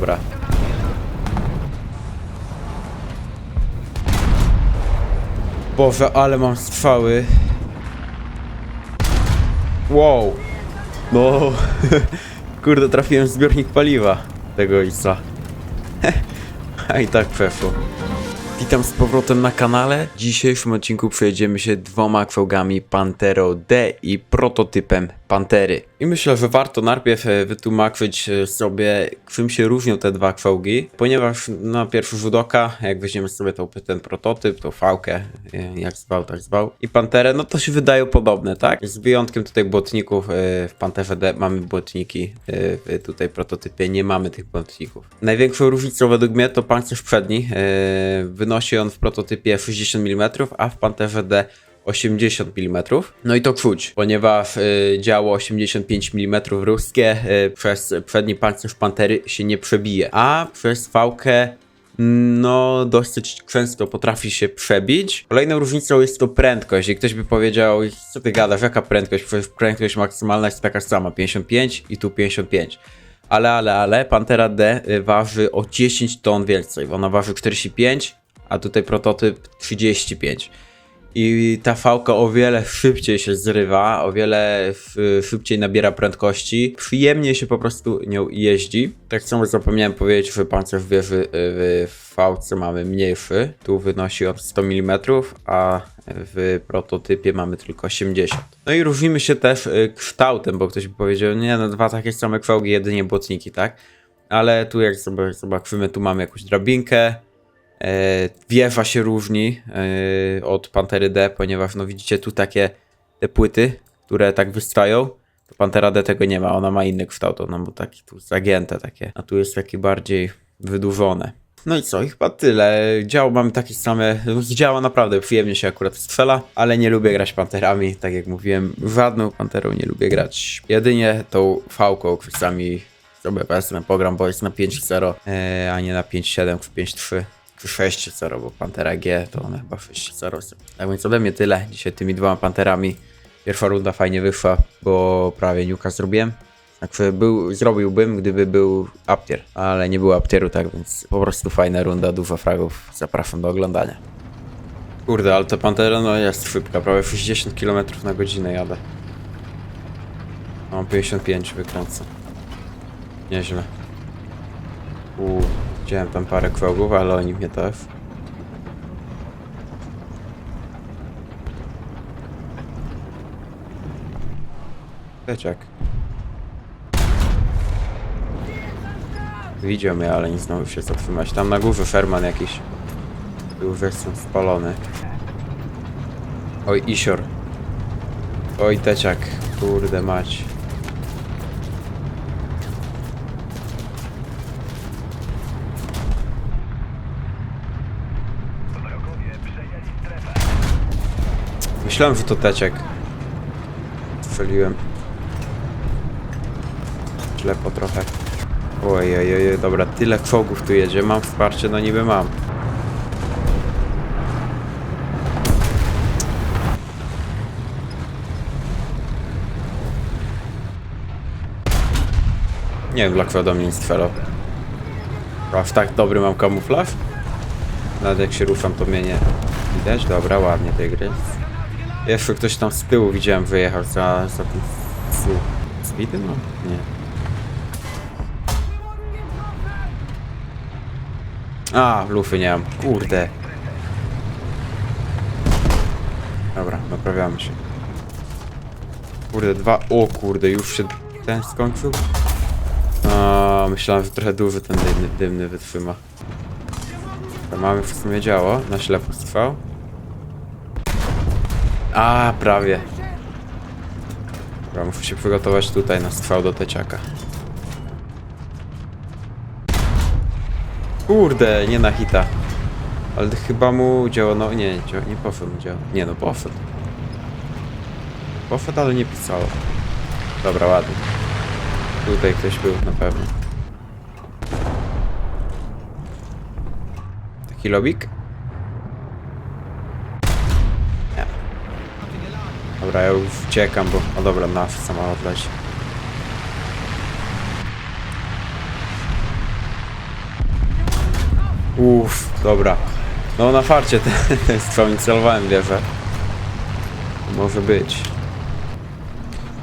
dobra. Boże, ale mam strzały. Wow. No. Kurde, trafiłem w zbiornik paliwa tego Isa. A i tak przeszło. Witam z powrotem na kanale. W dzisiejszym odcinku przejedziemy się dwoma kwałgami Pantero D i prototypem Pantery. I myślę, że warto najpierw e, wytłumaczyć e, sobie, czym się różnią te dwa kwałgi, ponieważ na pierwszy rzut oka, jak weźmiemy sobie tą, ten prototyp, tą fałkę, e, jak zwał, tak zwał, i Panterę, no to się wydają podobne, tak? Z wyjątkiem tutaj błotników, w Panterze D mamy błotniki, tutaj prototypie nie mamy tych błotników. Największą różnicą według mnie to pancerz przedni, wynosi on w prototypie 60 mm, a w Panterze D 80 mm. No i to czuć, ponieważ y, działo 85 mm ruskie y, przez przedni pancerz Pantery się nie przebije, a przez fałkę no dosyć często potrafi się przebić. Kolejną różnicą jest to prędkość. I ktoś by powiedział, co ty gadasz, jaka prędkość? Przecież prędkość maksymalna jest taka sama, 55 i tu 55. Ale, ale, ale, Pantera D y, waży o 10 ton więcej. Ona waży 45, a tutaj prototyp 35 i ta fałka o wiele szybciej się zrywa, o wiele szybciej nabiera prędkości. Przyjemnie się po prostu nią jeździ. Tak samo zapomniałem powiedzieć, że pancerz wieży y, w fałce mamy mniejszy. Tu wynosi on 100 mm, a w prototypie mamy tylko 80. No i różnimy się też y, kształtem, bo ktoś by powiedział, nie no dwa takie same kwałgi, jedynie błotniki, tak? Ale tu jak zobaczymy, tu mamy jakąś drabinkę, E, wieża się różni e, od Pantery D, ponieważ no widzicie tu takie te płyty, które tak wystrają. To Pantera D tego nie ma, ona ma inny kształt, ona ma takie tu zagięte takie, a tu jest takie bardziej wydłużone. No i co, i chyba tyle. Dział mamy takie same, działa naprawdę przyjemnie się akurat strzela, ale nie lubię grać panterami, tak jak mówiłem, żadną panterą nie lubię grać. Jedynie tą fałką, czasami sobie wezmę, pogram, bo jest na 5-0, e, a nie na 5-7 czy 5-3 czy 6-0, bo Pantera G to one chyba 6-0. Tak więc ode mnie tyle dzisiaj tymi dwoma Panterami. Pierwsza runda fajnie wyszła, bo prawie niuka zrobiłem. Znaczy był, zrobiłbym, gdyby był Aptier, ale nie było Aptieru, tak więc po prostu fajna runda, dużo fragów. Zapraszam do oglądania. Kurde, ale ta Pantera no jest szybka, prawie 60 km na godzinę jadę. Mam 55 wykręcę. Nieźle. Uuu. Widziałem tam parę kwałgów, ale oni mnie też. Teciak. Widział mnie, ale nie znowu się zatrzymać. Tam na górze Sherman jakiś. Już jestem spalony. Oj, Isior. Oj, Teciak. Kurde mać. Myślałem, że to teciek. Strzeliłem. Ślepo trochę. Ojej, dobra, tyle czołgów tu jedzie. Mam wsparcie, no niby mam. Nie wiem, dlaczego do mnie nie strzelał. Aż tak dobry mam kamuflaż? Nawet jak się ruszam, to mnie nie widać. Dobra, ładnie tej gry. Jeszcze ktoś tam z tyłu widziałem wyjechał za, za tym z, z? No, nie. A, lufy nie mam. Kurde. Dobra, naprawiamy się. Kurde, dwa. O kurde, już się ten skończył? A, myślałem, że trochę duży ten dymny, dymny wytrzyma. To mamy w sumie działo, na ślepo trwał. A, prawie. Dobra, muszę się przygotować tutaj na strzał do teciaka. Kurde, nie na hita. Ale chyba mu działo, no nie, działa- nie poszedł mu działo. Nie no, poszedł. Poszedł, ale nie pisało. Dobra, ładnie. Tutaj ktoś był na pewno. Taki lobik? Dobra, ja już uciekam, bo... O dobra, nasz samolot leci. Uff, dobra. No na farcie ten, strzał celowałem wierzę. Może być.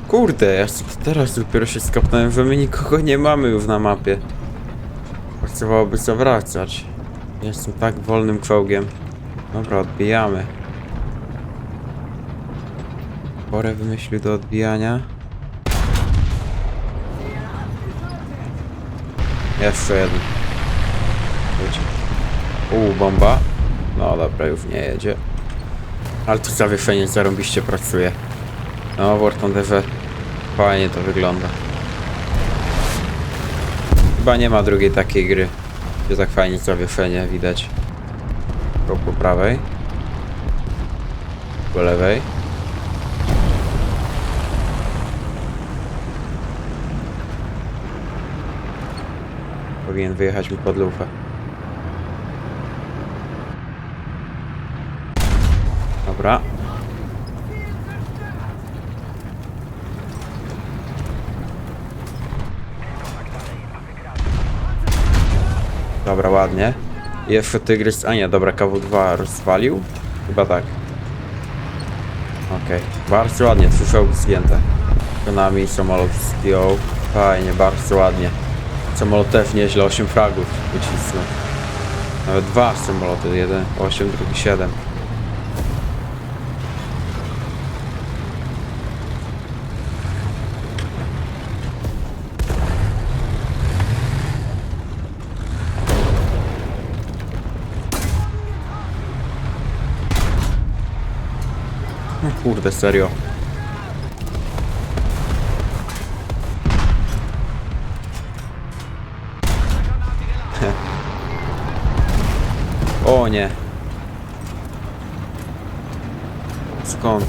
Kurde, ja teraz dopiero się skapnąłem, że my nikogo nie mamy już na mapie. Chciałoby zawracać. Jestem tak wolnym czołgiem. Dobra, odbijamy. Porę wymyślił do odbijania. Jeszcze jeden. Uuu, bomba. No dobra, już nie jedzie. Ale to zawieszenie zarąbiście pracuje. No, War Thunderze fajnie to wygląda. Chyba nie ma drugiej takiej gry, gdzie tak fajnie zawieszenie widać. Po, po prawej. Po lewej. Powinien wyjechać mi pod lufę. Dobra. Dobra, ładnie. Jeszcze tygrys... A nie, dobra, KW2 rozwalił? Chyba tak. Okej, bardzo ładnie, trzy czołgi zdjęte. To nami samolot zdjął. Fajnie, bardzo ładnie. Samolot też nieźle, 8 fragów wycisnął. Nawet dwa samoloty, jeden 8, drugi 7. No Kurde, serio. O nie. Skąd?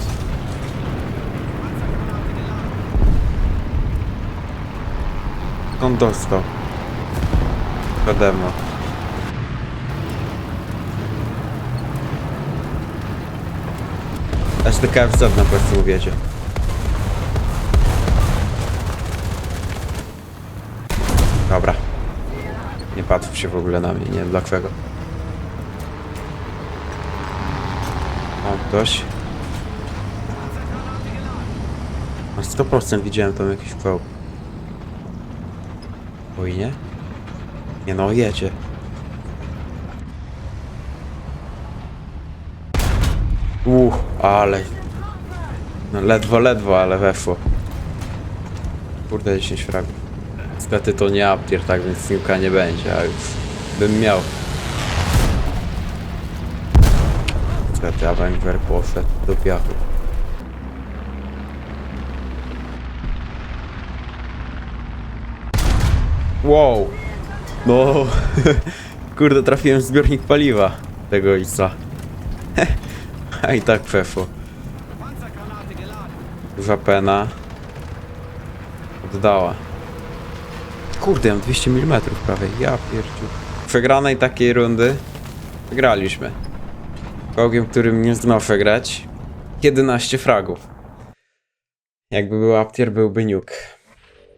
Skąd dostał? Przede mną. SDKFZ na pewno wiedzie. Dobra. Nie patrz się w ogóle na mnie, nie wiem dlaczego. Ktoś. Na 100% widziałem tam jakiś czołg. Oj nie? Nie no, jedzie. Uch, ale... No ledwo, ledwo, ale weszło. Kurde, 10 fragów. Niestety to nie Aptier, tak więc niuka nie będzie, a już bym miał. Niestety Avenger poszedł do piachu. Wow! No, kurde, trafiłem w zbiornik paliwa tego Isa. A i tak przeszło. Duża pena. Oddała. Kurde, mam 200 mm prawie. Ja pierdziu. W przegranej takiej rundy wygraliśmy. Czołgiem, którym nie znoszę grać. 11 fragów. Jakby był Aptier, byłby nuke.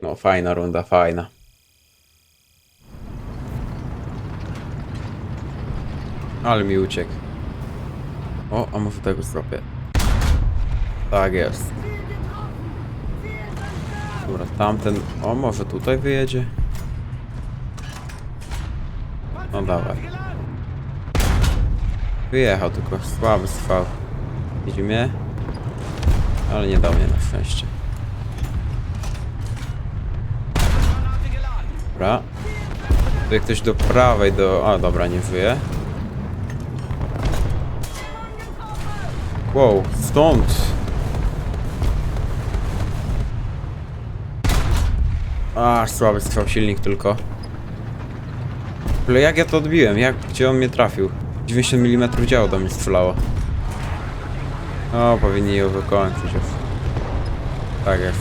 No, fajna runda, fajna. Ale mi uciekł. O, a może tego zrobię. Tak jest. Dobra, tamten... O, może tutaj wyjedzie? No dawaj. Wyjechał, tylko słaby strzał. Widzi mnie? Ale nie dał mnie na szczęście. Dobra. Tutaj ktoś do prawej, do... A, dobra, nie wyje. Wow, stąd! A, słaby strzał silnik tylko. Ale jak ja to odbiłem? Jak, gdzie on mnie trafił? 90 mm działo do mnie strzelało. O, powinni ją wykończyć już. Tak jest.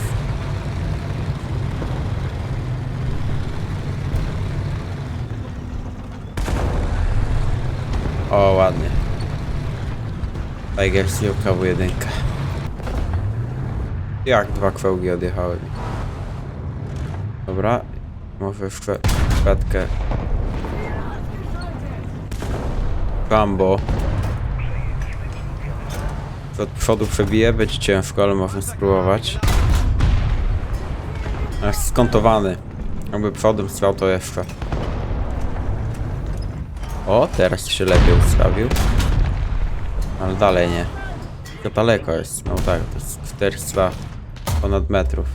O, ładnie. Tiger Steel KW1. Jak dwa kwełgi odjechały. Dobra, może w kwiatkę. Kambo. To od przodu przebije, będzie ciężko, ale można spróbować. Jest skontowany. Jakby przodem stał to jeszcze. O, teraz się lepiej ustawił. Ale dalej nie. To daleko jest. No tak, to jest 400 ponad metrów.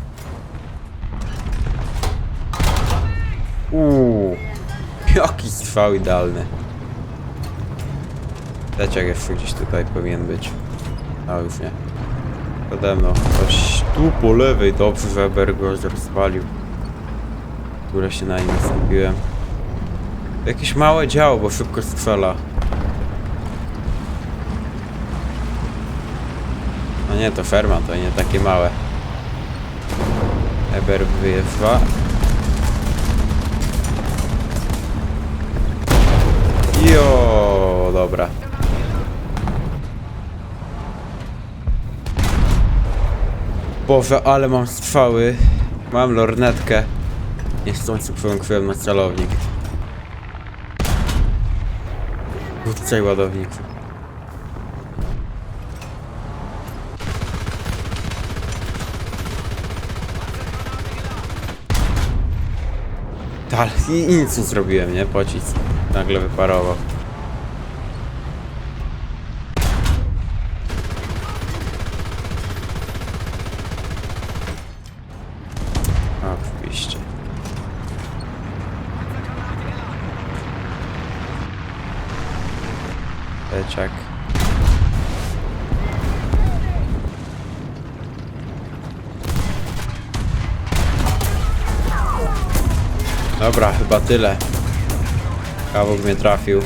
Uuu, jaki strzał idealny. Leciak jeszcze gdzieś tutaj powinien być. A już nie. Pode mną. Ktoś tu po lewej. Dobrze, że Eber go rozwalił. Które się na nim skupiłem. Jakieś małe działo, bo szybko strzela. No nie, to ferma, to nie takie małe. Eber wyjeżdża. Jo, dobra. Boże, ale mam strzały. Mam lornetkę. Niechcący przełączyłem na celownik. Rzucaj ładownik. Tak, i, i nic nie zrobiłem, nie? Pocisk nagle wyparował. Leciak. Dobra, chyba tyle. Kawok mnie trafił.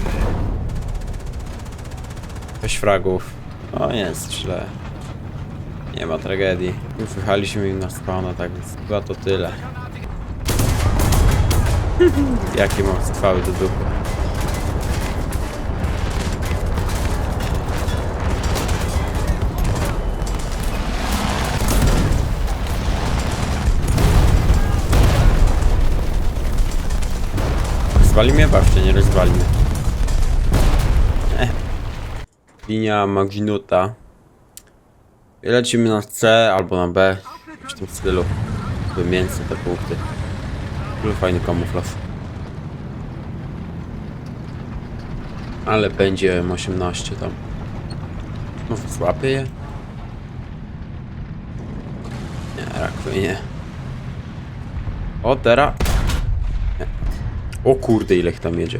Sześć fragów. O, nie źle. Nie ma tragedii. Już wyjechaliśmy im na spawna, tak więc chyba to tyle. Jakie mam strwały do dupy. Rozwali mnie? Bawcie, nie rozwali mnie. Linia Maginuta. I lecimy na C albo na B. W tym stylu. Wymięcę te punkty. Ale fajny kamuflaż. Ale będzie M18 tam. Może złapię je? Nie, raczej nie. O, teraz. O kurde, ile ich tam jedzie.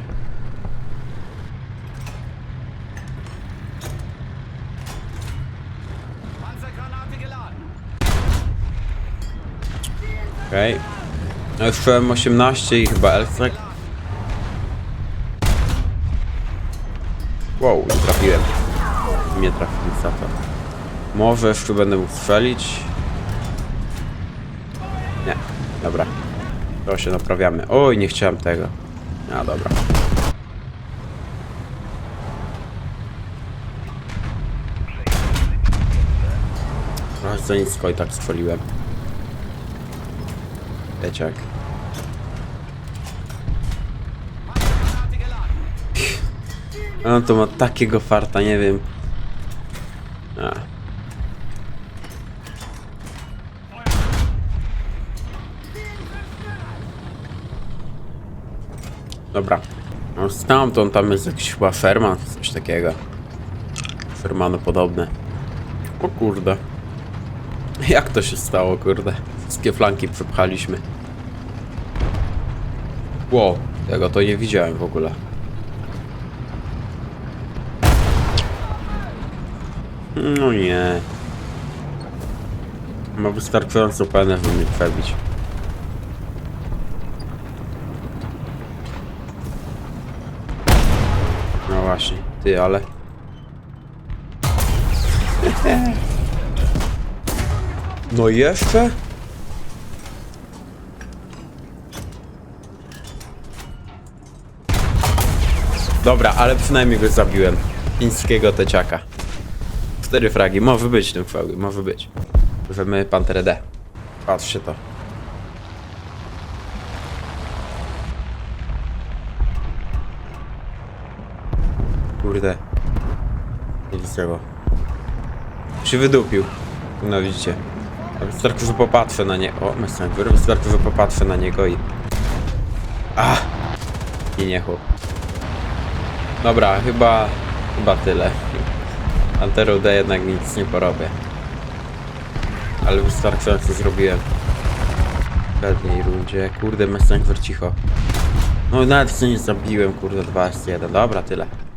Okej. Okay. No już czułem 18 i chyba Elfrek. Wow, nie trafiłem. Nie trafił za to. Może jeszcze będę mógł strzelić. Nie, dobra. To się naprawiamy. Oj, nie chciałem tego. A dobra. Trochę za nisko i tak strzeliłem. Leciak. On to ma takiego farta, nie wiem. A. Dobra. No stamtąd tam jest jakiś chyba ferma, coś takiego. Fermano podobne. O kurde. Jak to się stało, kurde? Wszystkie flanki przepchaliśmy. Wow, tego to nie widziałem w ogóle. No nie. Ma wystarczająco penę, żeby mnie przebić. No właśnie, ty, ale... No jeszcze? Dobra, ale przynajmniej go zabiłem. Chińskiego teciaka. Cztery fragi, może być tym fragi, może być. Bierzemy Panterę D. Patrzcie to. Kurde. Nic tego. Się wydupił. No widzicie. Wystarczy, że popatrzę na nie. O, messenger. Wystarczy, że popatrzę na niego i... A! I nie. Dobra, chyba... Chyba tyle. Alteru D jednak nic nie porobię. Ale wystarczająco zrobiłem. W pewnej rundzie. Kurde, messenger cicho. No nawet się nie zabiłem, kurde, 2 1 Dobra, tyle.